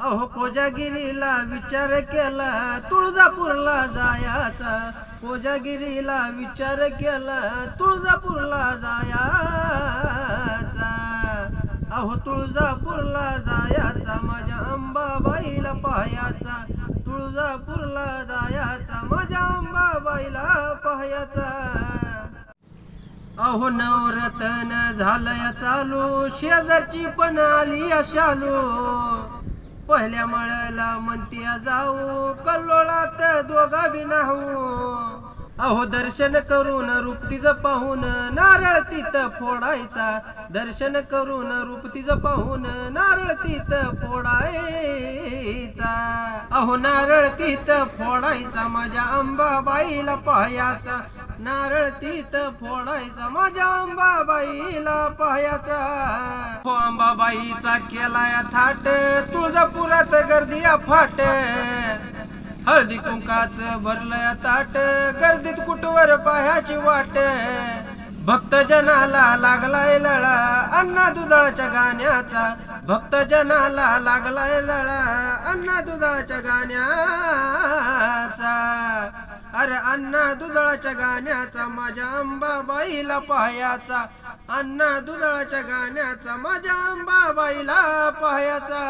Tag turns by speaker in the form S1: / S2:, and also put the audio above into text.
S1: अहो कोजागिरीला विचार केला तुळजापूरला जायाचा. कोजागिरीला विचार केला तुळजापूरला जायाचा. अहो तुळजापूरला जायाचा माझ्या अंबाबाईला पाहायचा. तुळजापूरला जायाचा माझ्या अंबाबाईला पाहायचा. अहो नवरतन झालंय चालू शेजारची पण आली शालू पहिल्या मळ्याला म्हणत्या जाऊ कल्लोळात दोघा विनाहू अहो दर्शन करून रुपतीज पाहून नारळ तिथं फोडायचा. दर्शन करून रुपतीज पाहून नारळ तिथं फोडायचा. अहो नारळ तिथं फोडायचा माझ्या अंबाबाईला पाहायचा. नारळ तीत फोडायचा. माझ्या अंबाबाईला पाहायचा. हो अंबाबाईचा केलाय थाट. तुळजापुरात गर्दी फाट. हळदी कुंकाच भरलंय ताट. गर्दीत कुटवर पायाची वाट. भक्त जनाला लागलाय लळा. अन्ना दुधाळच्या गाण्याचा. भक्त जनाला लागलाय लळा. अन्ना दुधाळच्या गाण्या अरे अण्णा दुधळाच्या गाण्याचा माझ्या अंबाबाईला पाहायचा. अण्णा दुधळाच्या गाण्याचा माझ्या अंबाबाईला पाहायचा.